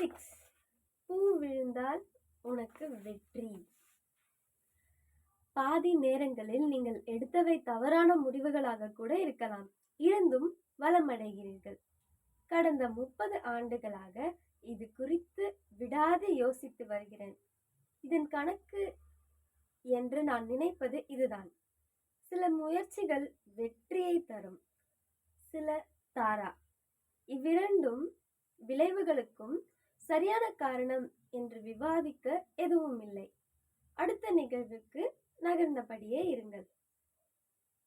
Six. பூ விழுந்தால் உனக்கு வெற்றி. பாதி நேரங்களில் நீங்கள் எடுத்தவை தவறான முடிவுகளாக கூட இருக்கலாம். இருந்தும் வளமடைகிறீர்கள். கடந்த முப்பது ஆண்டுகளாக இது குறித்து விடாது யோசித்து வருகிறேன். இதன் கணக்கு என்று நான் நினைப்பது இதுதான். சில முயற்சிகள் வெற்றியை தரும். சில தாரா. இவ்விரண்டும் விளைவுகளுக்கும் சரியான காரணம் என்று விவாதிக்க எதுவும் இல்லை அடுத்த நிகழ்வுக்கு நகர்ந்தபடியே இருங்கள்.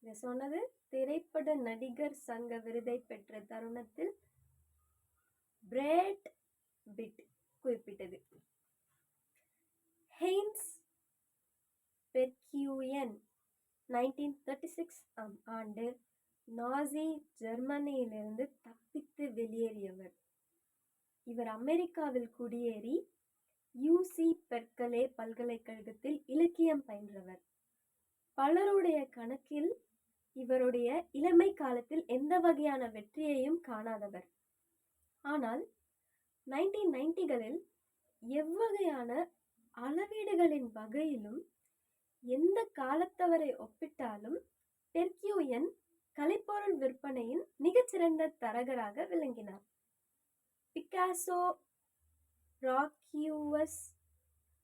இதை சொன்னது திரைப்பட நடிகர் சங்க விருதை பெற்ற தருணத்தில் பிரேட் பிட் குறிப்பிட்டது. Heinz Berggruen nineteen thirty six ஆம் ஆண்டு நாசி ஜெர்மனியிலிருந்து தப்பித்து வெளியேறியவர். இவர் அமெரிக்காவில் குடியேறி யூசி பெர்கலே பல்கலைக்கழகத்தில் இலக்கியம் பயின்றவர். பலருடைய கணக்கில் இவருடைய இளமை காலத்தில் எந்த வகையான வெற்றியையும் காணாதவர். ஆனால் நைன்டீன் நைன்டிகளில் எவ்வகையான அளவீடுகளின் வகையிலும் எந்த காலத்தவரை ஒப்பிட்டாலும் பெர்கியூயன் கலைப்பொருள் விற்பனையின் மிகச்சிறந்த தரகராக விளங்கினார். பிகாசோ ராக்யூவஸ்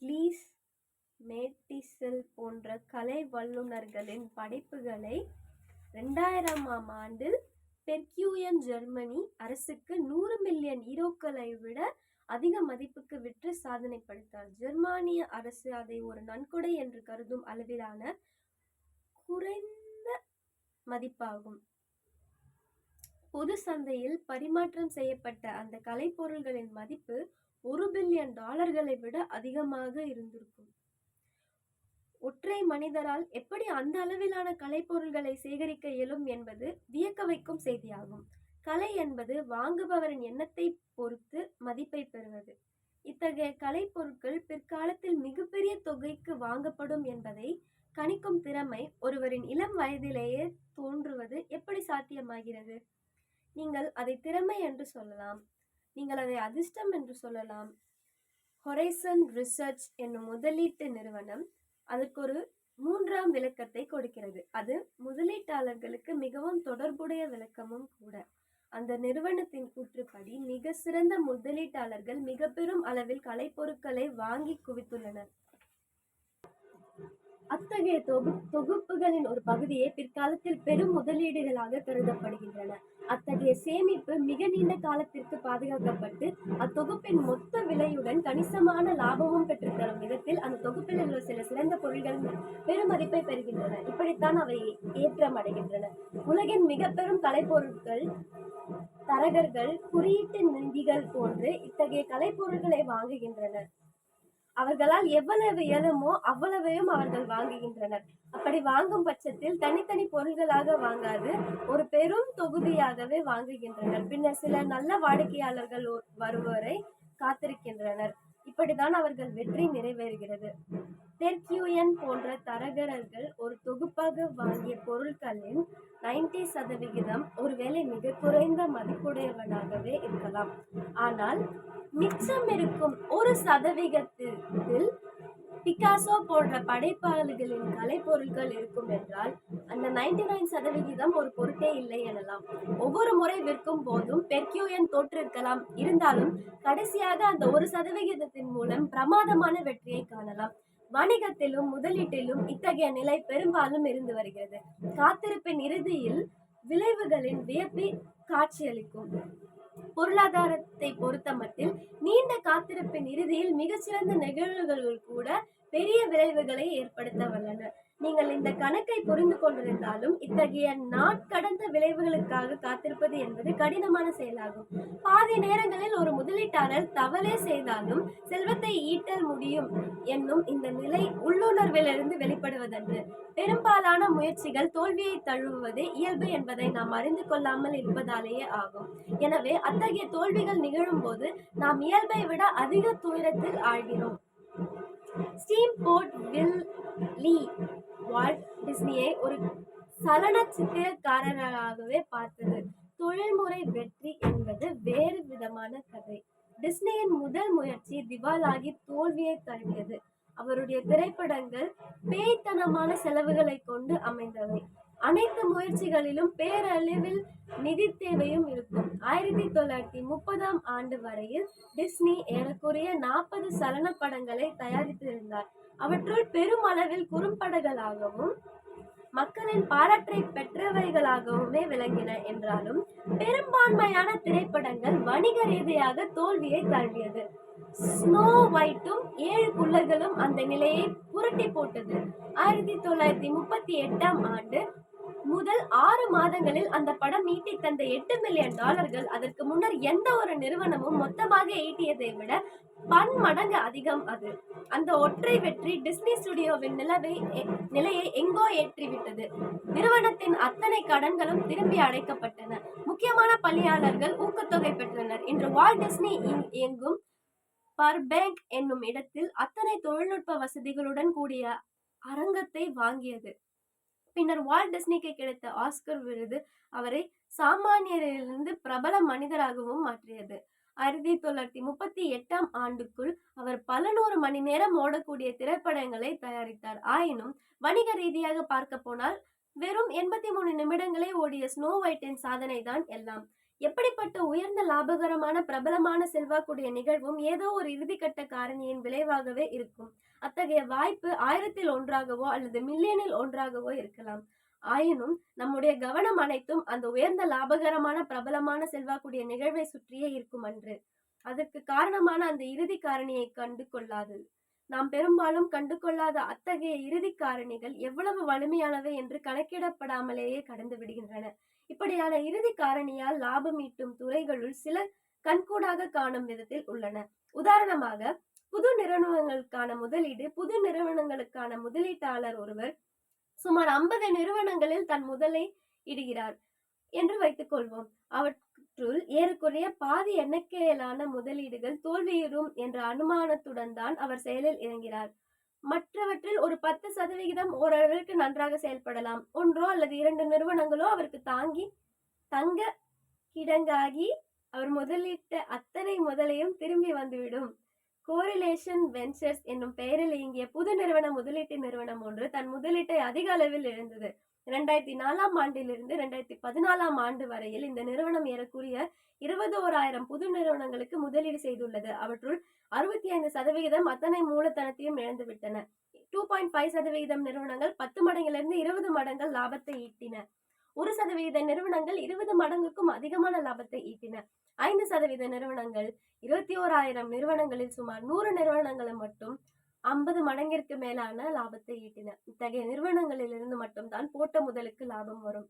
கிளீஸ் மேட்டிசல் போன்ற கலை வல்லுநர்களின் படைப்புகளை ரெண்டாயிரமாம் ஆண்டில் பெர்கியூயன் ஜெர்மனி அரசுக்கு நூறு மில்லியன் ஈரோக்களை விட அதிக மதிப்புக்கு விற்று சாதனை படைத்தார் ஜெர்மானிய அரசு அதை ஒரு நன்கொடை என்று கருதும் அளவிலான குறைந்த மதிப்பாகும். பொது சந்தையில் பரிமாற்றம் செய்யப்பட்ட அந்த கலைப்பொருள்களின் மதிப்பு ஒரு பில்லியன் டாலர்களை விட அதிகமாக இருந்திருக்கும். ஒற்றை மனிதரால் எப்படி அந்த அளவிலான கலைப்பொருள்களை சேகரிக்க இயலும் என்பது வியக்க வைக்கும் செய்தியாகும். கலை என்பது வாங்குபவரின் எண்ணத்தை பொறுத்து மதிப்பை பெறுவது. இத்தகைய கலைப்பொருட்கள் பிற்காலத்தில் மிகப்பெரிய தொகைக்கு வாங்கப்படும் என்பதை கணிக்கும் திறமை ஒருவரின் இளம் வயதிலேயே தோன்றுவது எப்படி சாத்தியமாகிறது? நீங்கள் அதை திறமை என்று சொல்லலாம். நீங்கள் அதை அதிர்ஷ்டம் என்று சொல்லலாம். ஹொரைசன் ரிசர்ச் என்னும் முதலீட்டு நிறுவனம் அதற்கு ஒரு மூன்றாம் விளக்கத்தை கொடுக்கிறது. அது முதலீட்டாளர்களுக்கு மிகவும் தொடர்புடைய விளக்கமும் கூட. அந்த நிறுவனத்தின் கூற்றுப்படி மிக சிறந்த முதலீட்டாளர்கள் மிக பெரும் அளவில் கலைப்பொருட்களை வாங்கி குவித்துள்ளனர். அத்தகைய தொகு தொகுப்புகளின் ஒரு பகுதியே பிற்காலத்தில் பெரும் முதலீடுகளாக கருதப்படுகின்றன. அத்தகைய சேமிப்பு மிக நீண்ட காலத்திற்கு பாதுகாக்கப்பட்டு அத்தொகுப்பின் மொத்த விலையுடன் கணிசமான லாபமும் பெற்றுத்தரும் விதத்தில் அந்த தொகுப்பில் உள்ள சில சிறந்த பொருள்கள் பெருமதிப்பை பெறுகின்றன. இப்படித்தான் அவை ஏற்றமடைகின்றன. உலகின் மிக பெரும் கலைப்பொருட்கள் தரகர்கள் குறியீட்டு நிதிகள் போன்று இத்தகைய கலைப்பொருட்களை வாங்குகின்றனர். அவர்களால் எவ்வளவு இயலுமோ அவ்வளவையும் அவர்கள் வாங்குகின்றனர். அப்படி வாங்கும் பட்சத்தில் தனித்தனி பொருள்களாக வாங்காது ஒரு பெரும் தொகுதியாகவே வாங்குகின்றனர். பின்னர் சில நல்ல வாடிக்கையாளர்கள் வருவோரை காத்திருக்கின்றனர். இப்படித்தான் அவர்கள் வெற்றி நிறைவேறுகிறது. தெற்கியூயன் போன்ற தரகர்கள் ஒரு தொகுப்பாக வாங்கிய பொருட்களின் 90% சதவிகிதம் ஒருவேளை மிக குறைந்த மதிப்புடையவனாகவே இருக்கலாம். ஆனால் மிச்சம் இருக்கும் ஒரு சதவிகிதத்தில் பிகாசோ போன்ற படைப்பாளர்களின் கலைப்பொருட்கள் இருக்கும் என்றால் அந்த 99% நைன் சதவிகிதம் ஒரு பொருட்டே இல்லை எனலாம். ஒவ்வொரு முறை விற்கும் போதும் பெர்கியூயன் தோற்றிருக்கலாம். இருந்தாலும் கடைசியாக அந்த ஒரு சதவிகிதத்தின் மூலம் பிரமாதமான வெற்றியை காணலாம். வணிகத்திலும் முதலீட்டிலும் இத்தகைய நிலை பெரும்பாலும் இருந்து வருகிறது. காத்திருப்பின் இறுதியில் விளைவுகளின் வியப்பி காட்சியளிக்கும். பொருளாதாரத்தை பொறுத்தமட்டில் நீண்ட காத்திருப்பின் இறுதியில் மிகச்சிறந்த நிகழ்வுகள் கூட பெரிய விளைவுகளை ஏற்படுத்த வல்லன. நீங்கள் இந்த கணக்கை புரிந்து கொண்டிருந்தாலும் இத்தகைய நாட்கடந்த விளைவுகளுக்காக காத்திருப்பது என்பது கடினமான செயலாகும். பாதி நேரங்களில் ஒரு முதலீட்டாளர் தவறே செய்தாலும் செல்வத்தை ஈட்டல் முடியும் என்னும் இந்த நிலை உள்ளுணர்விலிருந்து வெளிப்படுவதன்று. பெரும்பாலான முயற்சிகள் தோல்வியை தழுவுவது இயல்பு என்பதை நாம் அறிந்து கொள்ளாமல் இருப்பதாலேயே ஆகும். எனவே அத்தகைய தோல்விகள் நிகழும்போது நாம் இயல்பை விட அதிக துயரத்தில் ஆழ்கிறோம். Steamboat Willie Walt டிஸ்னியை ஒரு சலனச்சித்திரக்காரராகவே பார்த்தது. தொழில்முறை வெற்றி என்பது வேறு விதமான கதை. டிஸ்னியின் முதல் முயற்சி திவாலாகி தோல்வியை தழுவியது. அவருடைய திரைப்படங்கள் பேய்த்தனமான செலவுகளை கொண்டு அமைந்தவை. அனைத்து முயற்சிகளிலும் பேரளவில் நிதி தேவையும் இருக்கும். ஆயிரத்தி தொள்ளாயிரத்தி முப்பதாம் ஆண்டு வரையில் டிஸ்னி ஏறக்குறைய நாற்பது சலன படங்களை தயாரித்திருந்தார். அவற்றுள் பெருமளவில் குறும்படங்களாகவும் மக்களின் பாராட்டை பெற்றவைகளாகவுமே விளங்கின என்றாலும் பெரும்பான்மையான திரைப்படங்கள் வணிக ரீதியாக தோல்வியை தழுவியது ஸ்னோ ஒயிட்டும் ஏழு குள்ளர்களும் அந்த நிலையை புரட்டி போட்டது. ஆயிரத்தி தொள்ளாயிரத்தி முப்பத்தி எட்டாம் ஆண்டு முதல் ஆறு மாதங்களில் அந்த படம் ஈட்டி தந்த எட்டு மில்லியன் டாலர்கள். அதற்கு முன்னர் எந்த ஒரு நிறுவனமும் மொத்தமாக ஈட்டியதை விட பன்மடங்கு அதிகம் அது. அந்த ஒற்றை வெற்றி டிஸ்னி ஸ்டுடியோவின் நிலவை எ- நிலையை எங்கோ ஏற்றிவிட்டது. நிறுவனத்தின் அத்தனை கடன்களும் திரும்பி அடைக்கப்பட்டன. முக்கியமான பணியாளர்கள் ஊக்கத்தொகை பெற்றனர். இன்று வால்ட் டிஸ்னி இயங்கும் பர்பேங்க் என்னும் இடத்தில் அத்தனை தொழில்நுட்ப வசதிகளுடன் கூடிய அரங்கத்தை வாங்கியது. பின்னர் வால்ட் டிஸ்னிக்கு கிடைத்த ஆஸ்கர் விருது அவரை சாமானியரிலிருந்து பிரபல மனிதராகவும் மாற்றியது. ஆயிரத்தி தொள்ளாயிரத்தி முப்பத்தி எட்டாம் ஆண்டுக்குள் அவர் பல நூறு மணி நேரம் ஓடக்கூடிய திரைப்படங்களை தயாரித்தார். ஆயினும் வணிக ரீதியாக பார்க்க போனால் வெறும் எண்பத்தி மூணு நிமிடங்களே ஓடிய ஸ்னோ ஒயிட்டின் சாதனை தான் எல்லாம். எப்படிப்பட்ட உயர்ந்த லாபகரமான பிரபலமான செல்வாக்குடைய நிகழ்வும் ஏதோ ஒரு இறுதிக்கட்ட காரணியின் விளைவாகவே இருக்கும். அத்தகைய வாய்ப்பு ஆயிரத்தில் ஒன்றாகவோ அல்லது மில்லியனில் ஒன்றாகவோ இருக்கலாம். ஆயினும் நம்முடைய கவனம் அனைத்தும் அந்த உயர்ந்த லாபகரமான பிரபலமான செல்வாக்குடைய நிகழ்வை சுற்றியே இருக்கும் அன்று. அதற்கு காரணமான அந்த இறுதி காரணியை கண்டு கொள்ளாது. நாம் பெரும்பாலும் கண்டு கொள்ளாத அத்தகைய இறுதி காரணிகள் எவ்வளவு வலிமையானவை என்று கணக்கிடப்படாமலேயே கடந்து விடுகின்றன. இப்படியான இறுதி காரணியால் லாபம் ஈட்டும் துறைகளுள் சில கண்கூடாக காணும் விதத்தில் உள்ளன. உதாரணமாக புது நிறுவனங்களுக்கான முதலீடு புது நிறுவனங்களுக்கான முதலீட்டாளர் ஒருவர் சுமார் ஐம்பது நிறுவனங்களில் தன் முதலை இடுகிறார் என்று வைத்துக் கொள்வோம். அவற்றுள் ஏறக்குறைய பாதி எண்ணிக்கையிலான முதலீடுகள் தோல்வியுறும் என்ற அனுமானத்துடன் தான் அவர் செயலில் இறங்கிறார். மற்றவற்றில் ஒரு பத்து சதவிகிதம் ஓரளவிற்கு நன்றாக செயல்படலாம். ஒன்றோ அல்லது இரண்டு நிறுவனங்களோ அவருக்கு தாங்கி தங்க கிடங்காகி அவர் முதலிட்ட அத்தனை முதலையும் திரும்பி வந்துவிடும். கோரிலேஷன் வெஞ்சர்ஸ் என்னும் பெயரில் இயங்கிய புது நிறுவன முதலீட்டு நிறுவனம் ஒன்று தன் முதலீட்டை அதிக அளவில் இழந்தது. இரண்டாயிரத்தி நாலாம் ஆண்டிலிருந்து இரண்டாயிரத்தி பதினாலாம் ஆண்டு வரையில் இந்த நிறுவனம் ஏறக்குரிய இருபது ஓராயிரம் புது நிறுவனங்களுக்கு முதலீடு செய்துள்ளது. அவற்றுள் அறுபத்தி ஐந்து சதவிகிதம் அத்தனை மூலதனத்தையும் இழந்துவிட்டன டூ பாயிண்ட் ஃபைவ் சதவிகிதம் நிறுவனங்கள் பத்து மடங்கிலிருந்து இருபது மடங்கள் லாபத்தை ஈட்டின. ஒரு சதவிகித நிறுவனங்கள் இருபது மடங்குக்கும் அதிகமான லாபத்தை ஈட்டின. ஐந்து சதவீத நிறுவனங்கள் இருபத்தி ஓராயிரம் நிறுவனங்களில் சுமார் நூறு நிறுவனங்களை மட்டும் ஐம்பது மடங்கிற்கு மேலான லாபத்தை ஈட்டின. இத்தகைய நிறுவனங்களிலிருந்து மட்டும்தான் போட்ட முதலுக்கு லாபம் வரும்.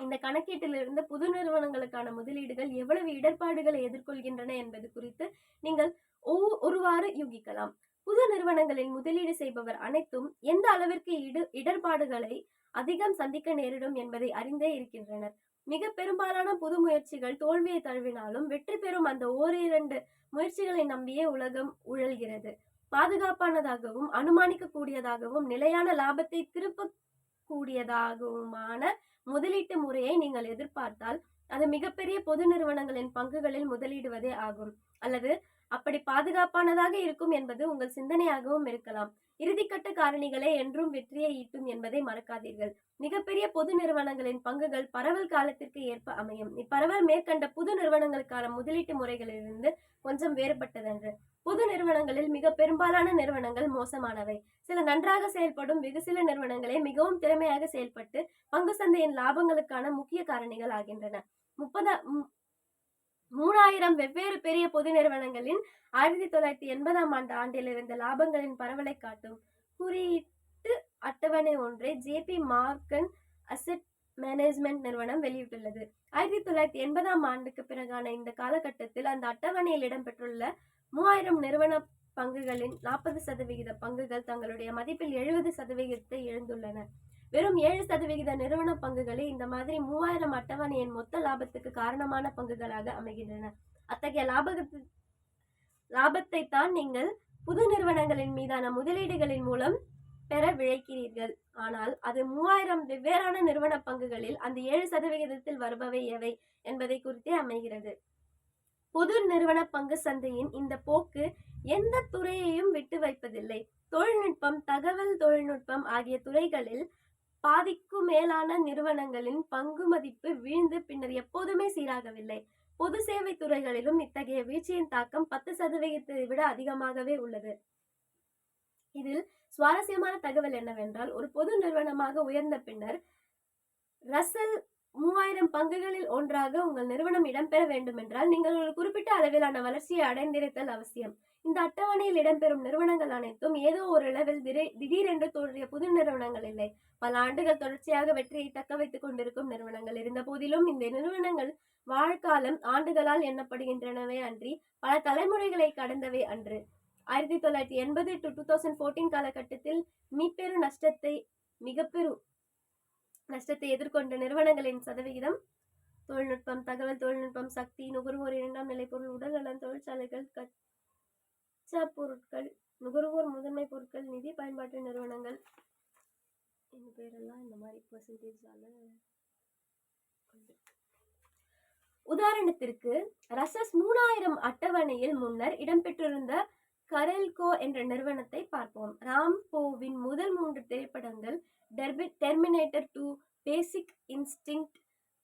இந்த கணக்கீட்டிலிருந்து புது நிறுவனங்களுக்கான முதலீடுகள் எவ்வளவு இடர்பாடுகளை எதிர்கொள்கின்றன என்பது குறித்து நீங்கள் ஒவ்வொரு ஒருவாறு யூகிக்கலாம். புது நிறுவனங்களில் முதலீடு செய்பவர் அனைத்தும் எந்த அளவிற்கு இடு இடர்பாடுகளை அதிகம் சந்திக்க நேரிடும் என்பதை அறிந்தே இருக்கின்றனர். மிக பெரும்பாலான புது முயற்சிகள் தோல்வியை தழுவினாலும் வெற்றி பெறும் அந்த ஓரிரண்டு முயற்சிகளை நம்பியே உலகம் உழல்கிறது. பாதுகாப்பானதாகவும் அனுமானிக்க கூடியதாகவும் நிலையான லாபத்தை திருப்ப கூடியதாகவுமான முதலீட்டு முறையை நீங்கள் எதிர்பார்த்தால் அது மிகப்பெரிய பொது நிறுவனங்களின் பங்குகளில் முதலீடுவதே ஆகும். அல்லது அப்படி பாதுகாப்பானதாக இருக்கும் என்பது உங்கள் சிந்தனையாகவும் இருக்கலாம். இறுதிக்கட்ட காரணிகளே என்றும் வெற்றியை ஈட்டும் என்பதை மறக்காதீர்கள். மிகப்பெரிய பொது நிறுவனங்களின் பங்குகள் பரவல் காலத்திற்கு ஏற்ப அமையும். இப்பரவல் மேற்கண்ட புது நிறுவனங்களுக்கான முதலீட்டு முறைகளிலிருந்து கொஞ்சம் வேறுபட்டதன்று. பொது நிறுவனங்களில் மிக பெரும்பாலான நிறுவனங்கள் மோசமானவை. சில நன்றாக செயல்படும் வெகு சில நிறுவனங்களே மிகவும் திறமையாக செயல்பட்டு பங்கு சந்தையின் லாபங்களுக்கான முக்கிய காரணிகள் ஆகின்றன. முப்பது மூணாயிரம் வெவ்வேறு பெரிய பொது நிறுவனங்களின் ஆயிரத்தி தொள்ளாயிரத்தி எண்பதாம் ஆண்டு ஆண்டில் இருந்த லாபங்களின் பரவலை காட்டும். குறியீட்டு அட்டவணை ஒன்றை ஜேபி மார்க்கன் அசெட் மேனேஜ்மெண்ட் நிறுவனம் வெளியிட்டுள்ளது. ஆயிரத்தி தொள்ளாயிரத்தி எண்பதாம் ஆண்டுக்கு பிறகான இந்த காலகட்டத்தில் அந்த அட்டவணையில் இடம்பெற்றுள்ள மூவாயிரம் நிறுவன பங்குகளின் நாற்பது சதவிகித பங்குகள் தங்களுடைய மதிப்பில் எழுபது சதவிகிதத்தை இழந்துள்ளன. வெறும் ஏழு சதவிகித நிறுவன பங்குகளே இந்த மாதிரி மூவாயிரம் அட்டவணையின் மொத்த லாபத்துக்கு காரணமான பங்குகளாக அமைகின்றன. அத்தகைய லாபத்து லாபத்தை தான் நீங்கள் புது நிறுவனங்களின் மீதான முதலீடுகளின் மூலம் பெற விழைக்கிறீர்கள். ஆனால் அது மூவாயிரம் வெவ்வேறான நிறுவன பங்குகளில் அந்த ஏழு சதவிகிதத்தில் வருபவை எவை என்பதை குறித்தே அமைகிறது. பொது நிறுவன பங்கு சந்தையின் இந்த போக்கு எந்த துறையையும் விட்டு வைப்பதில்லை. தொழில்நுட்பம் தகவல் தொழில்நுட்பம் ஆகிய துறைகளில் பாதிக்கும் மேலான நிறுவனங்களின் பங்கு மதிப்பு வீழ்ந்து பின்னர் எப்போதுமே சீராகவில்லை. பொது சேவை துறைகளிலும் இத்தகைய வீழ்ச்சியின் தாக்கம் பத்து சதவிகிதத்தை விட அதிகமாகவே உள்ளது. இதில் சுவாரஸ்யமான தகவல் என்னவென்றால் ஒரு பொது நிறுவனமாக உயர்ந்த பின்னர் ரசல் மூவாயிரம் பங்குகளில் ஒன்றாக உங்கள் நிறுவனம் இடம்பெற வேண்டுமென்றால் நீங்கள் ஒரு குறிப்பிட்ட அளவிலான வளர்ச்சியை அடைந்திருத்தல் அவசியம். இந்த அட்டவணையில் இடம்பெறும் நிறுவனங்கள் அனைத்தும் ஏதோ ஒரு அளவில் திடீரென்று தோன்றிய புது நிறுவனங்கள் இல்லை. பல ஆண்டுகள் தொடர்ச்சியாக வெற்றியை தக்க வைத்துக் கொண்டிருக்கும் நிறுவனங்கள் இருந்த போதிலும் இந்த நிறுவனங்கள் வாழ்காலம் ஆண்டுகளால் எண்ணப்படுகின்றனவே அன்றி பல தலைமுறைகளை கடந்தவை அன்று. ஆயிரத்தி தொள்ளாயிரத்தி எண்பது டு டூ தௌசண்ட் ஃபோர்டீன் காலகட்டத்தில் மீப்பெரு நஷ்டத்தை மிகப்பெரு நஷ்டத்தை எதிர்கொண்ட நிறுவனங்களின் சதவிகிதம் தொழில்நுட்பம் தகவல் தொழில்நுட்பம் சக்தி நுகர்வோர் இரண்டாம் நிலை பொருள் உடல்நலம் தொழிற்சாலைகள் கச்சா பொருட்கள் நுகர்வோர் முதன்மை பொருட்கள் நிதி பயன்பாட்டு நிறுவனங்கள் இந்த பேரெல்லாம் இந்த மாதிரி பர்சன்டேஜால உதாரணத்திற்கு ரசஸ் மூணாயிரம் அட்டவணையில் முன்னர் இடம்பெற்றிருந்த கரெல்கோ என்ற நிறுவனத்தை பார்ப்போம். ராம்போவின் முதல் மூன்று திரைப்படங்கள் derby Terminator two Basic Instinct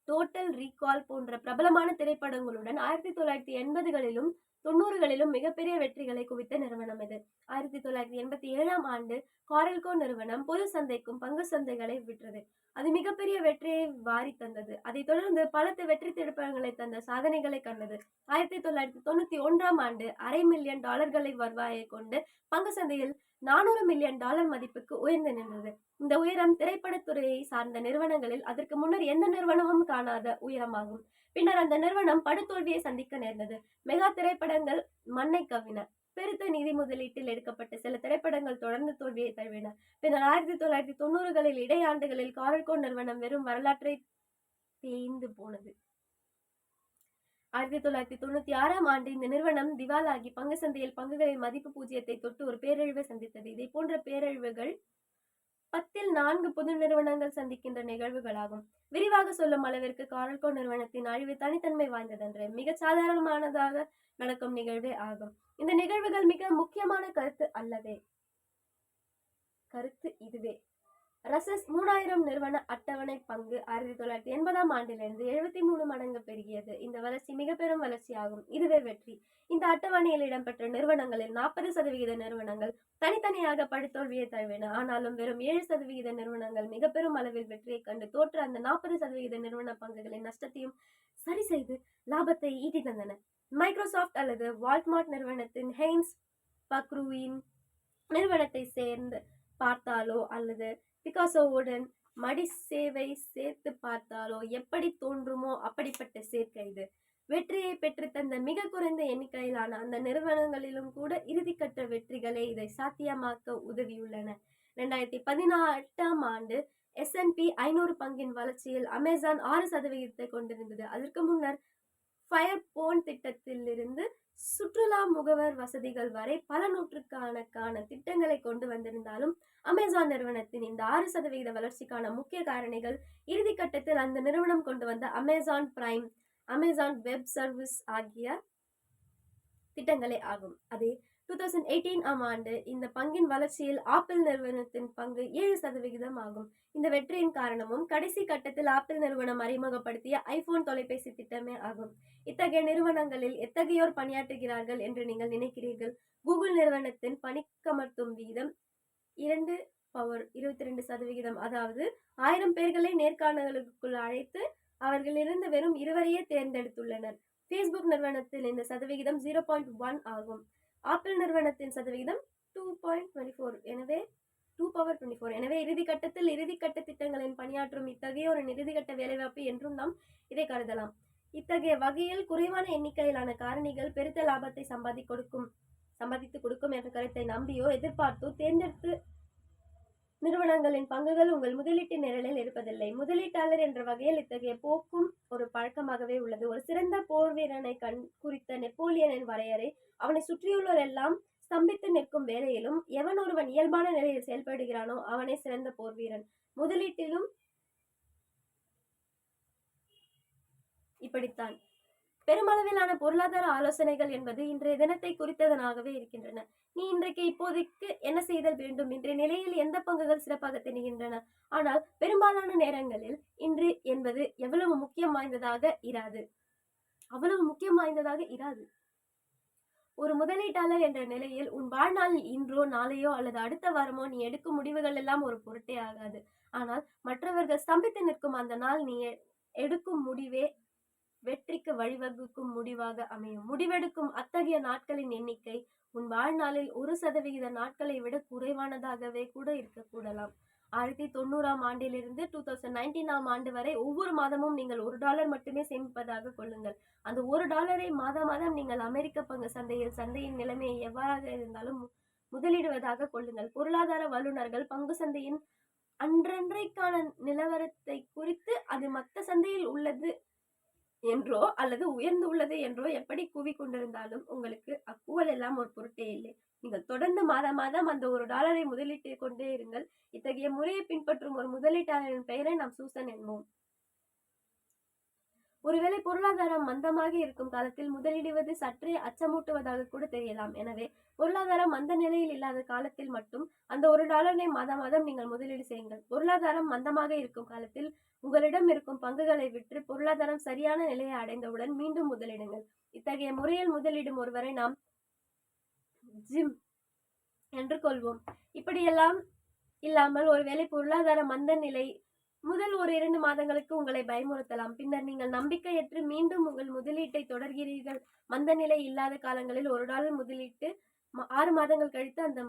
Total Recall போன்ற பிரபலமான திரைப்படங்களுடன் ஆயிரத்தி தொள்ளாயிரத்தி எண்பதுகளிலும் தொண்ணூறுகளிலும் மிகப்பெரிய வெற்றிகளை குவித்த நிறுவனம் இது. ஆயிரத்தி தொள்ளாயிரத்தி எண்பத்தி ஏழாம் ஆண்டு காரல்கோ நிறுவனம் பொது சந்தைக்கும் பங்கு சந்தைகளை விற்றது. அது மிகப்பெரிய வெற்றியை வாரி தந்தது. அதைத் தொடர்ந்து பலத்த வெற்றி திரைப்படங்களை தந்த சாதனைகளை கண்டது. ஆயிரத்தி தொள்ளாயிரத்தி தொண்ணூத்தி ஒன்றாம் ஆண்டு அரை மில்லியன் டாலர்களை வருவாயை கொண்டு பங்கு சந்தையில் நானூறு மில்லியன் டாலர் மதிப்புக்கு உயர்ந்து நின்றது. இந்த உயரம் திரைப்படத்துறையை சார்ந்த நிறுவனங்களில் அதற்கு முன்னர் எந்த நிறுவனமும் காணாத உயரமாகும். பின்னர் அந்த நிறுவனம் படுதோல்வியை சந்திக்க நேர்ந்தது. மெகா திரைப்படங்கள் மண்ணை கவ்வின. பெருத்த நிதி முதலீட்டில் எடுக்கப்பட்ட சில திரைப்படங்கள் தொடர்ந்து தோல்வியை தழுவின. பின்னர் ஆயிரத்தி தொள்ளாயிரத்தி தொண்ணூறுகளில் இடையாண்டுகளில் காரல்கோ நிறுவனம் வெறும் வரலாற்றை தேய்ந்து போனது. ஆயிரத்தி தொள்ளாயிரத்தி தொண்ணூத்தி ஆறாம் ஆண்டு இந்த நிறுவனம் திவாலாகி பங்கு சந்தையில் பங்குகளின் மதிப்பு பூஜ்ஜியத்தை தொட்டு ஒரு பேரழிவை சந்தித்தது. இதை போன்ற பேரழிவுகள் பத்தில் நான்கு பொது நிறுவனங்கள் சந்திக்கின்ற நிகழ்வுகளாகும். விரிவாக சொல்லும் அளவிற்கு காரல்கோ நிறுவனத்தின் அழிவு தனித்தன்மை வாய்ந்ததன்று மிக சாதாரணமானதாக நடக்கும் நிகழ்வே ஆகும். இந்த நிகழ்வுகள் மிக முக்கியமான கருத்து அல்லவே. கருத்து இதுவே. ரசஸ் மூணாயிரம் நிறுவன அட்டவணை பங்கு ஆயிரத்தி தொள்ளாயிரத்தி எண்பதாம் ஆண்டிலிருந்து எழுபத்தி மூணு மடங்கு பெருகியது. இந்த வளர்ச்சி மிக பெரும் வளர்ச்சியாகும். இதுவே வெற்றி. இந்த அட்டவணையில் இடம்பெற்ற நிறுவனங்களில் நாற்பது சதவிகித நிறுவனங்கள் தனித்தனியாக படுத்தோல்வியை தழுவின. ஆனாலும் வெறும் ஏழு சதவிகித நிறுவனங்கள் மிக பெரும் அளவில் வெற்றியை கண்டு தோற்ற அந்த நாற்பது சதவிகித நிறுவன பங்குகளின் நஷ்டத்தையும் சரி செய்து லாபத்தை ஈட்டி தந்தன. மைக்ரோசாஃப்ட் அல்லது வால்மார்ட் நிறுவனத்தின் ஹெய்ன்ஸ் பக்ரூவின் நிறுவனத்தை சேர்ந்து பார்த்தாலோ அல்லது பிகாசோவுடன் மடி சேவை சேர்த்து பார்த்தாலோ எப்படி தோன்றுமோ அப்படிப்பட்ட சேர்க்கை இது. வெற்றியை பெற்று தந்த மிக குறைந்த எண்ணிக்கையிலான அந்த நிறுவனங்களிலும் கூட இறுதிக்கட்ட வெற்றிகளே இதை சாத்தியமாக்க உதவியுள்ளன. ரெண்டாயிரத்தி பதினெட்டாம் ஆண்டு எஸ்என்பி ஐநூறு பங்கின் வளர்ச்சியில் அமேசான் ஆறு சதவிகிதத்தை கொண்டிருந்தது. அதற்கு முன்னர் ஃபயர் போன் திட்டத்திலிருந்து சுற்றுலா முகவர் வசதிகள் வரை பல நூற்றுக்கணக்கான திட்டங்களை கொண்டு வந்திருந்தாலும் அமேசான் நிறுவனத்தின் இந்த ஆறு சதவிகித வளர்ச்சிக்கான முக்கிய காரணிகள் இறுதி கட்டத்தில் அந்த நிறுவனம் கொண்டு வந்த Amazon Prime Amazon Web Service ஆகிய திட்டங்களே ஆகும். அதே டூ தௌசண்ட் எயிட்டீன் ஆம் ஆண்டு இந்த பங்கின் வளர்ச்சியில் ஆப்பிள் நிறுவனத்தின் பங்கு ஏழு சதவிகிதம் ஆகும். இந்த வெற்றியின் காரணமும் கடைசி கட்டத்தில் ஆப்பிள் நிறுவனம் அறிமுகப்படுத்திய ஐபோன் தொலைபேசி திட்டமே ஆகும். இத்தகைய நிறுவனங்களில் எத்தகையோர் பணியாற்றுகிறார்கள் என்று நீங்கள் நினைக்கிறீர்கள்? கூகுள் நிறுவனத்தின் பணிக்கமர்த்தும் வீதம் இரண்டு பவர் இருபத்தி ரெண்டு சதவிகிதம் அதாவது ஆயிரம் பேர்களை நேர்காணலுக்குள் அழைத்து அவர்களிலிருந்து வெறும் இருவரையே தேர்ந்தெடுத்துள்ளனர். ஃபேஸ்புக் நிறுவனத்தில் இந்த சதவிகிதம் ஜீரோ பாயிண்ட் ஒன் ஆகும். ஆப்பிள் நிறுவனத்தின் சதவிகிதம் டூ பாயிண்ட் டுவெண்ட்டி ஃபோர் எனவே டூ பவர் டுவெண்ட்டி ஃபோர் எனவே இறுதி கட்டத்தில் இறுதிக்கட்ட திட்டங்களின் பணியாற்றும் இத்தகைய ஒரு இறுதிக்கட்ட வேலைவாய்ப்பு என்றும் நாம் இதை கருதலாம். இத்தகைய வகையில் குறைவான எண்ணிக்கையிலான காரணிகள் பெருத்த லாபத்தை சம்பாதி கொடுக்கும் சம்பாதித்து கொடுக்கும் என்ற கருத்தை நம்பியோ எதிர்பார்த்தோ தேர்ந்தெடுத்து நிறுவனங்களின் பங்குகள் உங்கள் முதலீட்டு நிரலில் இருப்பதில்லை. முதலீட்டாளர் என்ற வகையில் இத்தகைய போக்கும் ஒரு பழக்கமாகவே உள்ளது. ஒரு சிறந்த போர் வீரனை கண் குறித்த நெப்போலியனின் வரையறை அவனை சுற்றியுள்ளோர் எல்லாம் ஸ்தம்பித்து நிற்கும் வேலையிலும் எவன் ஒருவன் இயல்பான நிலையில் செயல்படுகிறானோ அவனே சிறந்த போர் வீரன். முதலீட்டிலும் இப்படித்தான். பெருமளவிலான பொருளாதார ஆலோசனைகள் என்பது இன்றைய தினத்தை குறித்ததனாகவே இருக்கின்றன. நீ இன்றைக்கு இப்போதைக்கு என்ன செய்தல் வேண்டும்? இன்றைய நிலையில் எந்த பங்குகள் சிறப்பாக தெரிகின்றன ஆனால் பெரும்பாலான நேரங்களில் இன்று என்பது எவ்வளவு முக்கியம் வாய்ந்ததாக இராது. அவ்வளவு முக்கியம் வாய்ந்ததாக இராது. ஒரு முதலீட்டாளர் என்ற நிலையில் உன் வாழ்நாளில் இன்றோ நாளையோ அல்லது அடுத்த வாரமோ நீ எடுக்கும் முடிவுகள் எல்லாம் ஒரு பொருட்டே ஆகாது. ஆனால் மற்றவர்கள் ஸ்தம்பித்து நிற்கும் அந்த நாள் நீ எடுக்கும் முடிவே வெற்றிக்கு வழிவகுக்கும் முடிவாக அமையும். முடிவெடுக்கும் அத்தகைய நாட்களின் எண்ணிக்கை உன் வாழ்நாளில் ஒரு சதவிகித நாட்களை விட குறைவானதாகவே கூட இருக்கக்கூடலாம் ஆயிரத்தி தொண்ணூறாம் ஆண்டிலிருந்து டூ தௌசண்ட் நைன்டீனாம் ஆண்டு வரை ஒவ்வொரு மாதமும் நீங்கள் ஒரு டாலர் மட்டுமே சேமிப்பதாக கொள்ளுங்கள். அந்த ஒரு டாலரை மாதம் மாதம் நீங்கள் அமெரிக்க பங்கு சந்தையில் சந்தையின் நிலைமையை எவ்வாறாக இருந்தாலும் முதலிடுவதாக கொள்ளுங்கள். பொருளாதார வல்லுநர்கள் பங்கு சந்தையின் அன்றன்றைக்கான நிலவரத்தை குறித்து அது மற்ற சந்தையில் உள்ளது என்றோ அல்லது உயர்ந்து உள்ளது என்றோ எப்படி கூவி கொண்டிருந்தாலும் உங்களுக்கு அக்குவல் எல்லாம் ஒரு பொருட்டே இல்லை. நீங்கள் தொடர்ந்து மாதம் மாதம் அந்த ஒரு டாலரை முதலீட்டு கொண்டே இருங்கள். இத்தகைய முறையை பின்பற்றும் ஒரு முதலீட்டாளரின் பெயரை நாம் சூசன் என்போம். ஒருவேளை பொருளாதாரம் மந்தமாக இருக்கும் காலத்தில் முதலிடுவது சற்றே அச்சமூட்டுவதாக கூட தெரியலாம். எனவே பொருளாதாரம் மந்த நிலையில் இல்லாத காலத்தில் மட்டும் அந்த ஒரு டாலரை மாதம் மாதம் நீங்கள் முதலீடு செய்யுங்கள். பொருளாதாரம் மந்தமாக இருக்கும் காலத்தில் உங்களிடம் இருக்கும் பங்குகளை விற்று பொருளாதாரம் சரியான நிலையை அடைந்தவுடன் மீண்டும் முதலிடுங்கள். இத்தகைய முறையில் முதலிடும் ஒருவரை நாம் ஜிம் என்று கொள்வோம். இப்படியெல்லாம் இல்லாமல் ஒருவேளை பொருளாதார மந்த நிலை முதல் ஒரு இரண்டு மாதங்களுக்கு உங்களை பயமுறுத்தலாம். பின்னர் நீங்கள் நம்பிக்கையற்று மீண்டும் உங்கள் முதலீட்டை தொடர்கிறீர்கள். மந்த நிலை இல்லாத காலங்களில் ஒரு டாலர் முதலீட்டு ஆறு மாதங்கள் கழித்து அந்த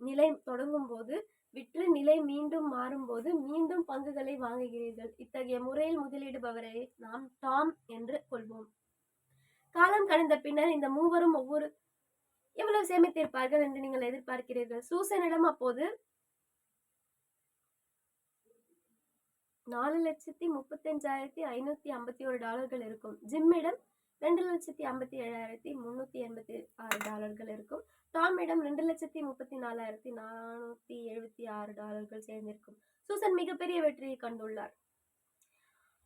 நிலை தொடங்கும் போது விற்று நிலை மீண்டும் மாறும்போது மீண்டும் பங்குகளை வாங்குகிறீர்கள். இத்தகைய முறையில் முதலிடுபவரை நாம் டாம் என்று கொள்வோம். காலம் கடந்த பின்னர் இந்த மூவரும் ஒவ்வொரு எவ்வளவு சேமித்திருப்பார்கள் என்று நீங்கள் எதிர்பார்க்கிறீர்கள்? சூசனிடம் அப்போது நாலு லட்சத்தி முப்பத்தஞ்சாயிரத்தி ஐநூற்றி ஐம்பத்தி ஒரு டாலர்கள் இருக்கும். ஜிம்மிடம் ரெண்டு லட்சத்தி ஐம்பத்தி ஏழாயிரத்தி முந்நூற்றி எண்பத்தி ஆறு டாலர்கள் இருக்கும். டாமிடம் ரெண்டு லட்சத்தி முப்பத்தி நாலாயிரத்தி நானூற்றி எழுபத்தி ஆறு டாலர்கள் சேர்ந்திருக்கும். சூசன் மிகப்பெரிய வெற்றியை கண்டுள்ளார்.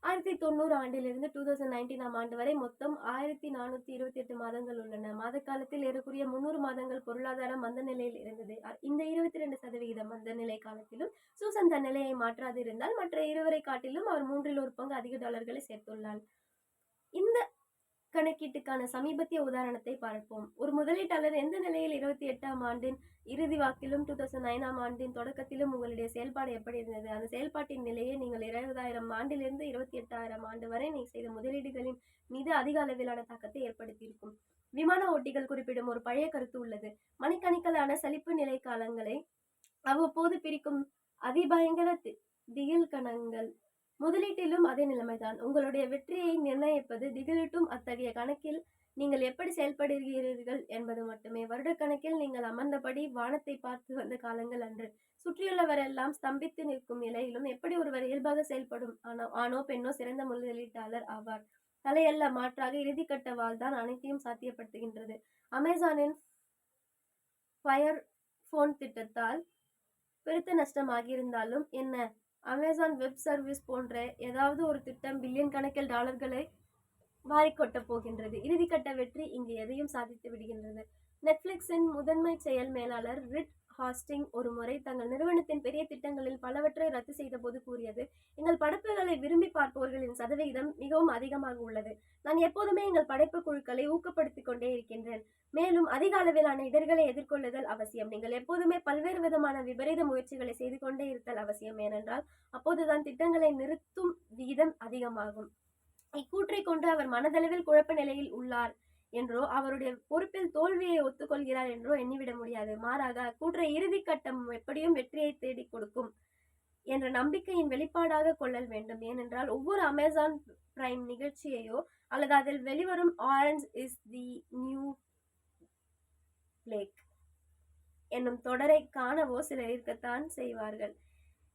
ஆயிரத்தி தொண்ணூறு ஆண்டிலிருந்து டூ தௌசண்ட் நைன்டீனாம் ஆண்டு வரை மொத்தம் ஆயிரத்தி நானூற்றி இருபத்தி எட்டு மாதங்கள் உள்ளன. மாத காலத்தில் ஏறக்குறைய முன்னூறு மாதங்கள் பொருளாதார மந்த நிலையில் இருந்தது. இந்த இருபத்தி ரெண்டு சதவிகித மந்த நிலை காலத்திலும் சூசன் தன் நிலையை மாற்றாதிருந்தால் மற்ற இருவரை காட்டிலும் அவர் மூன்றில் ஒரு பங்கு அதிக டாலர்களை சேர்த்துள்ளார். இந்த கணக்கீட்டுக்கான சமீபத்திய உதாரணத்தை பார்ப்போம். ஒரு முதலீட்டாளர் எந்த நிலையில் இருபத்தி எட்டாம் ஆண்டின் இறுதி வாக்கிலும் டூ தௌசண்ட் நைனாம் ஆண்டின் தொடக்கத்திலும் உங்களுடைய செயல்பாடு எப்படி இருந்தது? அந்த செயல்பாட்டின் நிலையை நீங்கள் இருபதாயிரம் ஆண்டிலிருந்து இருபத்தி எட்டாயிரம் ஆண்டு வரை நீ செய்த முதலீடுகளின் மீது அதிக அளவிலான தாக்கத்தை ஏற்படுத்தியிருக்கும். விமான ஓட்டிகள் குறிப்பிடும் ஒரு பழைய கருத்து உள்ளது. மணிக்கணிக்கலான சலிப்பு நிலை காலங்களை அவ்வப்போது பிரிக்கும் அதிபயங்கர தி- திகில் கணங்கள் முதலீட்டிலும் அதே நிலைமைதான். உங்களுடைய வெற்றியை நிர்ணயிப்பது திகிலிட்டும் அத்தகைய கணக்கில் நீங்கள் எப்படி செயல்படுகிறீர்கள் என்பது மட்டுமே. வருடக்கணக்கில் நீங்கள் அமர்ந்தபடி வானத்தை பார்த்து வந்த காலங்கள் அன்று. சுற்றியுள்ளவரெல்லாம் ஸ்தம்பித்து நிற்கும் நிலையிலும் எப்படி ஒருவர் இயல்பாக செயல்படும்? ஆனோ ஆணோ பெண்ணோ சிறந்த முதலீட்டாளர் ஆவார். தலையல்ல மாற்றாக இறுதிக்கட்ட வாழ்தான் அனைத்தையும் சாத்தியப்படுத்துகின்றது. அமேசானின் ஃபயர் ஃபோன் திட்டத்தால் பெருத்த நஷ்டமாகியிருந்தாலும் என்ன? அமேசான் வெப் சர்வீஸ் போன்ற ஏதாவது ஒரு திட்டம் பில்லியன் கணக்கில் டாலர்களை வாரிக்கொட்டப் போகின்றது. இறுதிக்கட்ட வெற்றி இங்கு எதையும் சாதித்து விடுகின்றது. நெட்ஃப்ளிக்ஸின் முதன்மை செயல் மேலாளர் ரிட் ஹாஸ்டிங் ஒரு முறை தங்கள் நிறுவனத்தின் பெரிய திட்டங்களில் பலவற்றை ரத்து செய்த போது கூறியது. எங்கள் படைப்புகளை விரும்பி பார்ப்பவர்களின் சதவிகிதம் மிகவும் அதிகமாக உள்ளது. நான் எப்போதுமே எங்கள் படைப்பு குழுக்களை ஊக்கப்படுத்திக் கொண்டே இருக்கின்றேன். மேலும் அதிக அளவிலான இடர்களை எதிர்கொள்ளுதல் அவசியம். நீங்கள் எப்போதுமே பல்வேறு விதமான விபரீத முயற்சிகளை செய்து கொண்டே இருத்தல் அவசியம். ஏனென்றால் அப்போதுதான் திட்டங்களை நிறுத்தும் விகிதம் அதிகமாகும். இக்கூற்றை கொண்டு அவர் மனதளவில் குழப்ப நிலையில் உள்ளார். என்றோ அவருடைய பொறுப்பில் தோல்வியை ஒத்துக்கொள்கிறார் என்றோ எண்ணிவிட முடியாது. மாறாக கூற்ற இறுதி கட்டம் எப்படியும் வெற்றியை தேடிக் கொடுக்கும் என்ற நம்பிக்கையின் வெளிப்பாடாக கொள்ளல் வேண்டும். ஏனென்றால் ஒவ்வொரு அமேசான் பிரைம் நிகழ்ச்சியையோ அல்லது அதில் வெளிவரும் Orange is the New Black என்னும் தொடரை காணவோ சிலர் இருக்கத்தான் செய்வார்கள்.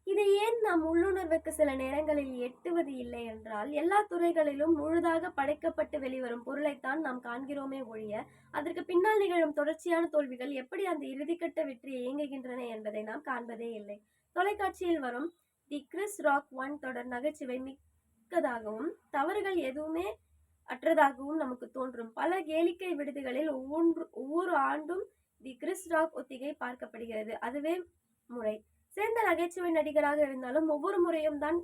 இதை ஏன் நாம் உள்ளுணர்வுக்கு சில நேரங்களில் எட்டுவது இல்லை என்றால் எல்லா துறைகளிலும் முழுதாக படைக்கப்பட்டு வெளிவரும் பொருளைத்தான் நாம் காண்கிறோமே ஒழிய அதற்கு பின்னால் நிகழும் தொடர்ச்சியான தோல்விகள் எப்படி அந்த இறுதிக்கட்ட வெற்றியை இயங்குகின்றன என்பதை நாம் காண்பதே இல்லை. தொலைக்காட்சியில் வரும் தி கிறிஸ் ராக் ஒன் தொடர் நகைச்சுவை மிக்கதாகவும் தவறுகள் எதுவுமே அற்றதாகவும் நமக்கு தோன்றும். பல கேளிக்கை விடுதிகளில் ஒவ்வொன்று ஒவ்வொரு ஆண்டும் தி கிறிஸ் ராக் ஒத்திகை பார்க்கப்படுகிறது. அதுவே முறை. சிறந்த நகைச்சுவை நடிகராக இருந்தாலும் ஒவ்வொரு முறையும் தான்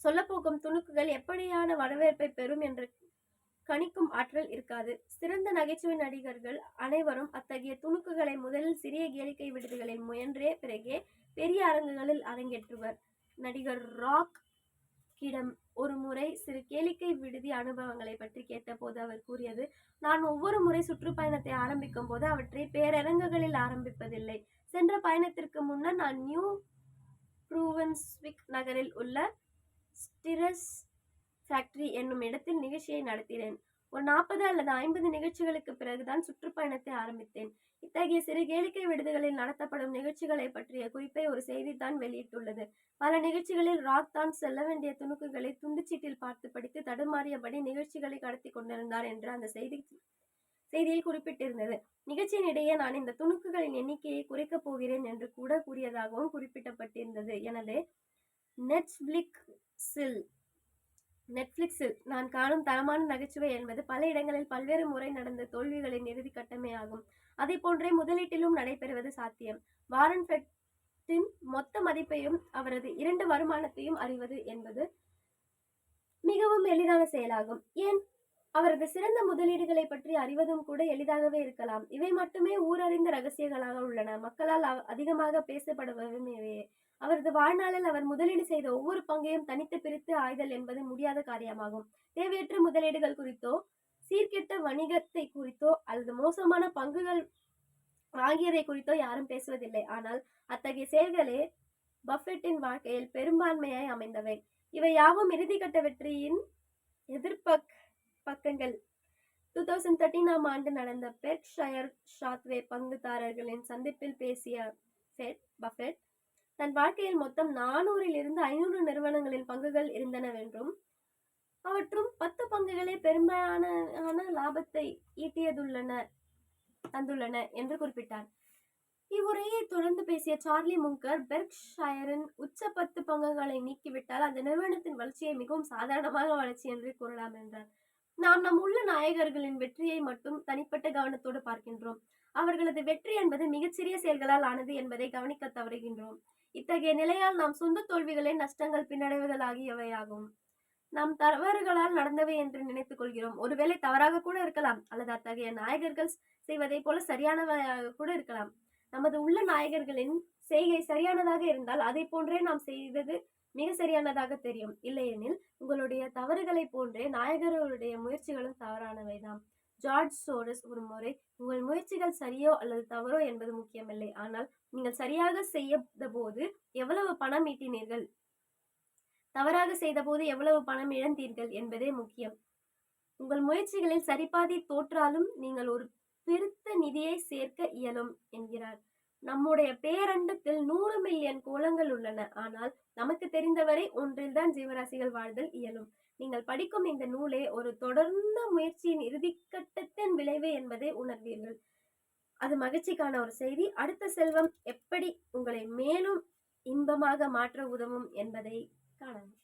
சொல்லப்போகும் துணுக்குகள் எப்படியான வரவேற்பை பெறும் என்று கணிக்கும் ஆற்றல் இருக்காது. சிறந்த நகைச்சுவை நடிகர்கள் அனைவரும் அத்தகைய துணுக்குகளை முதலில் சிறிய கேளிக்கை விடுதிகளில் முயன்றே பிறகே பெரிய அரங்குகளில் அரங்கேற்றுவர். நடிகர் ராக் கிடம் ஒரு முறை சிறு கேளிக்கை விடுதி அனுபவங்களை பற்றி கேட்டபோது அவர் கூறியது நான் ஒவ்வொரு முறை சுற்றுப்பயணத்தை ஆரம்பிக்கும் போது அவற்றை பேரரங்குகளில் ஆரம்பிப்பதில்லை. சென்ற பயணத்திற்கு முன்னர் நான் நியூ ப்ரூவன்ஸ்விக் நகரில் உள்ள ஸ்டிரஸ் ஃபேக்டரி என்னும் இடத்தில் நிகழ்ச்சியை நடத்தினேன். ஒரு நாற்பது அல்லது ஐம்பது நிகழ்ச்சிகளுக்கு பிறகுதான் சுற்றுப்பயணத்தை ஆரம்பித்தேன். இத்தகைய சிறு கேளிக்கை விடுதிகளில் நடத்தப்படும் நிகழ்ச்சிகளை பற்றிய குறிப்பை ஒரு செய்தித்தான் வெளியிட்டுள்ளது. பல நிகழ்ச்சிகளில் ராக் தான் செல்ல வேண்டிய துணுக்குகளை துண்டுச்சீட்டில் பார்த்து படித்து தடுமாறியபடி நிகழ்ச்சிகளை கடத்தி கொண்டிருந்தார் என்று அந்த செய்தி செய்தியில் குறிப்பிட்டிருந்தது. நிகழ்ச்சியினிடையே நான் இந்த துணுக்குகளின் எண்ணிக்கையை குறைக்கப் போகிறேன் என்று கூட கூறியதாகவும் குறிப்பிடப்பட்டிருந்தது எனது நெட்ஃபிளிக்ஸில் நெட்ஃபிளிக்ஸில் நான் காணும் தரமான நகைச்சுவை என்பது பல இடங்களில் பல்வேறு முறை நடந்த தோல்விகளின் இறுதி கட்டமே ஆகும். அதை போன்றே முதலீட்டிலும் நடைபெறுவது சாத்தியம். வாரன் ஃபெட்டின் மொத்த மதிப்பையும் அவரது இரண்டு வருமானத்தையும் அறிவது என்பது மிகவும் எளிதான செயலாகும். ஏன்? அவரது சிறந்த முதலீடுகளை பற்றி அறிவதும் கூட எளிதாகவே இருக்கலாம். இவை மட்டுமே ஊரறிந்த ரகசியங்களாக உள்ளன. மக்களால் அதிகமாக பேசப்படுபவையும். இவையே அவரது வாழ்நாளில் அவர் முதலீடு செய்த ஒவ்வொரு பங்கையும் தனித்து பிரித்து ஆய்தல் என்பது முடியாத காரியமாகும். தேவையற்ற முதலீடுகள் குறித்தோ சீர்கெட்ட வணிகத்தை குறித்தோ அல்லது மோசமான பங்குகள் வாங்கியதை குறித்தோ யாரும் பேசுவதில்லை. ஆனால் அத்தகைய செயல்களே பஃபெட்டின் வாழ்க்கையில் பெரும்பான்மையாய் அமைந்தவை. இவை யாவும் இறுதிக்கட்ட வெற்றியின் எதிர்பக் பக்கங்கள். டூ தௌசண்ட் தேர்ட்டீனாம் ஆண்டு நடந்த பெர்க்ஷயர் ஷாத்வே பங்குதாரர்களின் சந்திப்பில் பேசிய ஃபெட் பஃபெட் தன் வாழ்க்கையில் மொத்தம் நானூறில் இருந்து ஐநூறு நிறுவனங்களின் பங்குகள் இருந்தனவென்றும் அவற்றும் பத்து பங்குகளே பெரும்பாலான லாபத்தை ஈட்டியதுள்ளன தந்துள்ளன என்று குறிப்பிட்டார். இவ்வுரையை தொடர்ந்து பேசிய சார்லி முங்கர் பெர்க் ஷயரின் உச்ச பத்து பங்குகளை நீக்கிவிட்டால் அந்த நிறுவனத்தின் வளர்ச்சியை மிகவும் சாதாரணமாக வளர்ச்சி என்று கூறலாம் என்றார். நாம் நம் உள்ள நாயகர்களின் வெற்றியை மட்டும் தனிப்பட்ட கவனத்தோடு பார்க்கின்றோம். அவர்களது வெற்றி என்பது மிகச்சிறிய செயல்களால் ஆனது என்பதை கவனிக்க தவறுகின்றோம். இத்தகைய நிலையால் நாம் சொந்த தோல்விகளே நஷ்டங்கள் பின்னடைவுகள் ஆகியவையாகும். நாம் தவறுகளால் நடந்தவை என்று நினைத்துக் கொள்கிறோம். ஒருவேளை தவறாக கூட இருக்கலாம் அல்லது அத்தகைய நாயகர்கள் செய்வதைப் போல சரியானவையாக கூட இருக்கலாம். நமது உள்ள நாயகர்களின் செய்கை சரியானதாக இருந்தால் அதை போன்றே நாம் செய்தது மிக சரியானதாக தெரியும். இல்லையெனில் உங்களுடைய தவறுகளை போன்றே நாயகர்களுடைய முயற்சிகளும் தவறானவைதான் ஜார்ஜ் சோரஸ் ஒரு முறை உங்கள் முயற்சிகள் சரியோ அல்லது தவறோ என்பது முக்கியமில்லை. ஆனால் நீங்கள் சரியாக செய்த போது எவ்வளவு பணம் ஈட்டினீர்கள்? தவறாக செய்தபோது எவ்வளவு பணம் இழந்தீர்கள் என்பதே முக்கியம். உங்கள் முயற்சிகளில் சரிபாதி தோற்றாலும் நீங்கள் ஒரு பெருத்த நிதியை சேர்க்க இயலும் என்கிறார். நம்முடைய பேரண்டத்தில் நூறு மில்லியன் கோலங்கள் உள்ளன. ஆனால் நமக்கு தெரிந்தவரை ஒன்றில் தான் ஜீவராசிகள் வாழ்தல் இயலும். நீங்கள் படிக்கும் இந்த நூலே ஒரு தொடர்ந்த முயற்சியின் இறுதிக்கட்டத்தின் விளைவு என்பதை உணர்வீர்கள். அது மகிழ்ச்சிக்கான ஒரு செய்தி. அடுத்த செல்வம் எப்படி உங்களை மேலும் இன்பமாக மாற்ற உதவும் என்பதை காணலாம்.